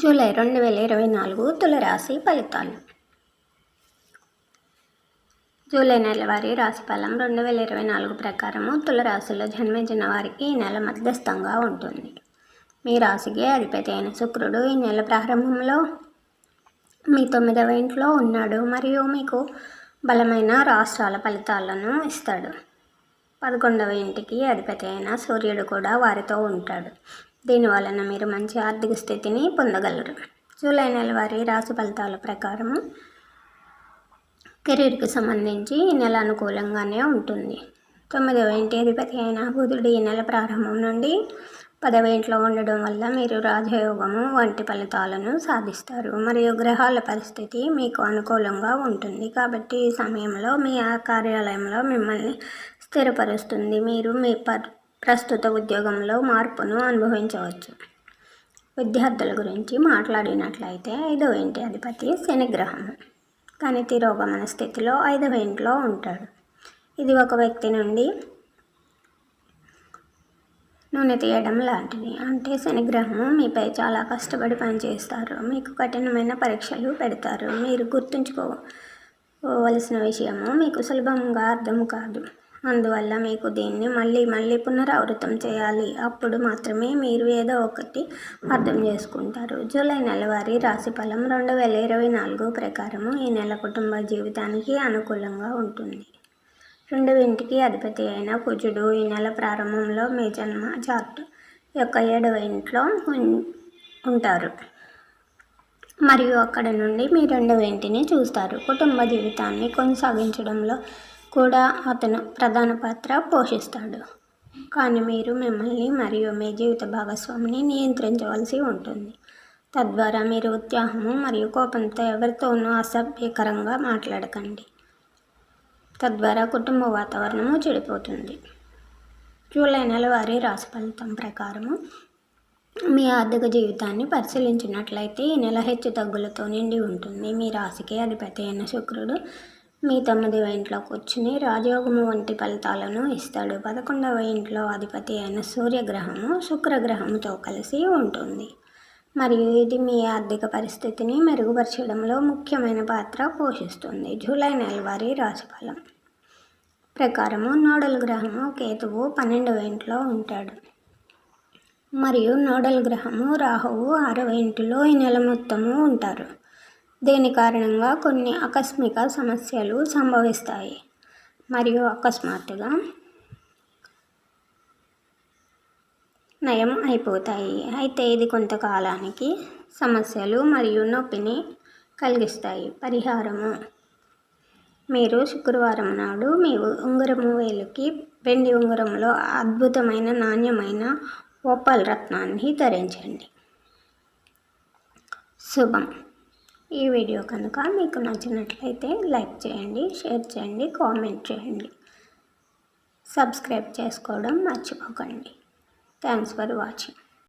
July రెండు వేల ఇరవై నాలుగు తులరాశి ఫలితాలు. జూలై నెల వారి రాశిఫలం రెండు వేల ఇరవై నాలుగు ప్రకారము తులరాశిలో జన్మించిన వారికి ఈ నెల మధ్యస్థంగా ఉంటుంది. మీ రాశికి అధిపతి అయిన శుక్రుడు ఈ నెల ప్రారంభంలో మీ తొమ్మిదవ ఇంట్లో ఉన్నాడు మరియు మీకు బలమైన రాష్ట్రాల ఫలితాలను ఇస్తాడు. పదకొండవ ఇంటికి అధిపతి అయిన సూర్యుడు కూడా వారితో ఉంటాడు. దీనివలన మీరు మంచి ఆర్థిక స్థితిని పొందగలరు. జూలై నెల వారి రాశి ఫలితాల ప్రకారము కెరీర్కి సంబంధించి ఈ నెల అనుకూలంగానే ఉంటుంది. తొమ్మిదవ ఇంటి అధిపతి అయిన బుధుడు ఈ నెల ప్రారంభం నుండి పదవ ఇంట్లో ఉండడం వల్ల మీరు రాజయోగము వంటి ఫలితాలను సాధిస్తారు. మరియు గ్రహాల పరిస్థితి మీకు అనుకూలంగా ఉంటుంది. కాబట్టి ఈ సమయంలో మీ ఆ కార్యాలయంలో మిమ్మల్ని స్థిరపరుస్తుంది. మీరు మీ పర్ ప్రస్తుత ఉద్యోగంలో మార్పును అనుభవించవచ్చు. విద్యార్థుల గురించి మాట్లాడినట్లయితే ఐదవ ఇంటి అధిపతి శనిగ్రహం. కానీ తిరోగమన స్థితిలో ఐదవ ఇంట్లో ఉంటాడు. ఇది ఒక వ్యక్తి నుండి నూనె తీయడం లాంటిది. అంటే శనిగ్రహం మీపై చాలా కష్టపడి పనిచేస్తారు. మీకు కఠినమైన పరీక్షలు పెడతారు. మీరు గుర్తుంచుకోవలసిన విషయము మీకు సులభంగా అర్థం కాదు. అందువల్ల మీకు దీన్ని మళ్ళీ మళ్ళీ పునరావృతం చేయాలి. అప్పుడు మాత్రమే మీరు ఏదో ఒకటి అర్థం చేసుకుంటారు. జూలై నెలవారి రాశి ఫలం రెండు వేల ఇరవై నాలుగు ప్రకారము ఈ నెల కుటుంబ జీవితానికి అనుకూలంగా ఉంటుంది. రెండు ఇంటికి అధిపతి అయిన కుజుడు ఈ నెల ప్రారంభంలో మీ జన్మ చార్ట్ యొక్క ఏడవ ఇంట్లో ఉంటారు. మరియు అక్కడ నుండి మీ రెండవ ఇంటిని చూస్తారు. కుటుంబ జీవితాన్ని కొనసాగించడంలో కూడా అతను ప్రధాన పాత్ర పోషిస్తాడు. కానీ మీరు మిమ్మల్ని మరియు మీ జీవిత భాగస్వామిని నియంత్రించవలసి ఉంటుంది. తద్వారా మీరు ఉత్సాహము మరియు కోపంతో ఎవరితోనూ అసభ్యకరంగా మాట్లాడకండి. తద్వారా కుటుంబ వాతావరణము చెడిపోతుంది. జూలై నెల వారి రాశి ఫలితం ప్రకారము మీ ఆర్థిక జీవితాన్ని పరిశీలించినట్లయితే ఈ నెల హెచ్చు తగ్గులతో నిండి ఉంటుంది. మీ రాశికి అధిపతి అయిన శుక్రుడు మీ తొమ్మిదవ ఇంట్లోకి కూర్చుని రాజయోగము వంటి ఫలితాలను ఇస్తాడు. పదకొండవ ఇంట్లో అధిపతి అయిన సూర్యగ్రహము శుక్రగ్రహంతో కలిసి ఉంటుంది. మరియు ఇది మీ ఆర్థిక పరిస్థితిని మెరుగుపరచడంలో ముఖ్యమైన పాత్ర పోషిస్తుంది. జూలై నెల వారి రాశిఫలం ప్రకారము నోడల్ గ్రహము కేతువు పన్నెండవ ఇంట్లో ఉంటాడు. మరియు నోడల్ గ్రహము రాహువు ఆరవ ఇంటిలో ఈ నెల మొత్తము ఉంటారు. దీని కారణంగా కొన్ని ఆకస్మిక సమస్యలు సంభవిస్తాయి. మరియు అకస్మాత్తుగా నయం అయిపోతాయి. అయితే ఇది కొంతకాలానికి సమస్యలు మరియు నొప్పిని కలిగిస్తాయి. పరిహారము. మీరు శుక్రవారం నాడు మీ ఉంగరము వేలుకి వెండి ఉంగరంలో అద్భుతమైన నాణ్యమైన ఓపల్ రత్నాన్ని ధరించండి. శుభం. ఈ వీడియో కనుక మీకు నచ్చినట్లయితే లైక్ చేయండి షేర్ చేయండి కామెంట్ చేయండి. సబ్స్క్రైబ్ చేసుకోవడం మర్చిపోకండి. Thanks for watching.